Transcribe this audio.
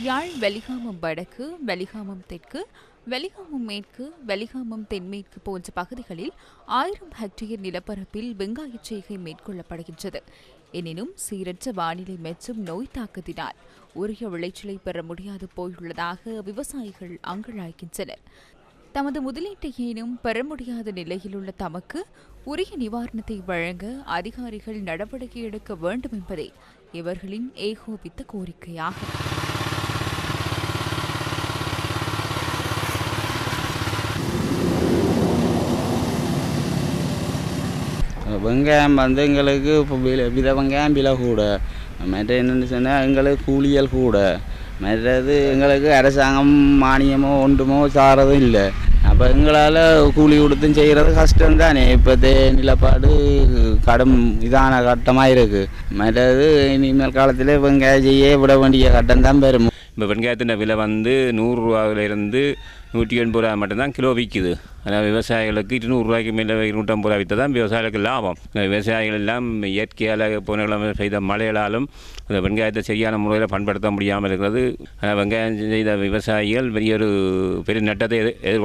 யாழ் வெலிகாமம் வடக்கு வெலிகாமம் தெற்கு வெலிகாமம் மேற்கு வெலிகாமம் தென்மேற்கு போன்ற பகுதிகளில் ஆயிரம் ஹெக்டேயர் நிலப்பரப்பில் வெங்காயச் செய்கை மேற்கொள்ளப்படுகின்றது. எனினும் சீரற்ற வானிலை மற்றும் நோய் தாக்கத்தினால் உரிய விளைச்சலை பெற முடியாது போயுள்ளதாக விவசாயிகள் அங்கலாய்க்கின்றனர் தமது முதலீட்டையேனும் பெற முடியாத நிலையில் உள்ள தமக்கு உரிய நிவாரணத்தை வழங்க அதிகாரிகள் நடவடிக்கை எடுக்க வேண்டும் என்பதே இவர்களின் ஏகோபித்த கோரிக்கையாகும். வெங்காயம் வந்து எங்களுக்கு இப்போ வில வித வெங்காயம் விலை கூட. மற்ற என்னென்னு சொன்னால் எங்களுக்கு கூலியல் கூட. மற்றது எங்களுக்கு அரசாங்கம் மானியமோ ஒன்றுமோ சாரதும் இல்லை. அப்போ எங்களால் கூலி கொடுத்தும் செய்கிறது கஷ்டம் தானே இப்போத்தே நிலப்பாடு கடும் இதான கட்டமாக இருக்குது மற்றது இனிமேல் காலத்தில் வெங்காயம் செய்ய விட வேண்டிய கட்டம் தான் பெறும் இப்போ வெங்காயத்தின் விலை வந்து நூறுரூவாவிலிருந்து நூற்றி எண்பது ரூபா மட்டும்தான் கிலோ விற்கிது ஆனால் விவசாயிகளுக்கு இருநூறுவாய்க்கு மேலே நூற்றம்பது ரூபா விற்று தான் விவசாயிகளுக்கு லாபம். விவசாயிகள் எல்லாம் இயற்கையால் போன கிழமை செய்த மழைகளாலும் அந்த வெங்காயத்தை சரியான முறையில் பயன்படுத்த முடியாமல் இருக்கிறது. ஆனால் வெங்காயம் செய்த விவசாயிகள் பெரிய ஒரு பெரிய நட்டத்தை எதிர்